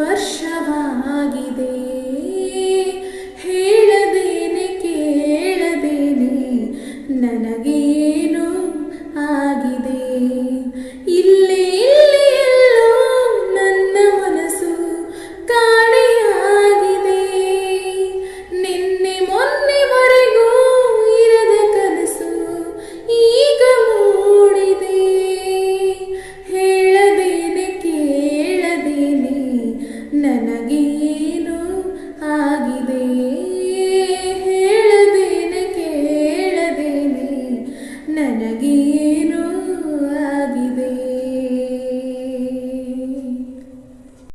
ಸ್ಪರ್ಶವಾಗಿದೆ. ಹೇಳದೇನೆ ಕೇಳದೇನೆ ನನಗೆ ಹೇಳದೇನೆ ಕೇಳದೇನೆ ನನಗೇನು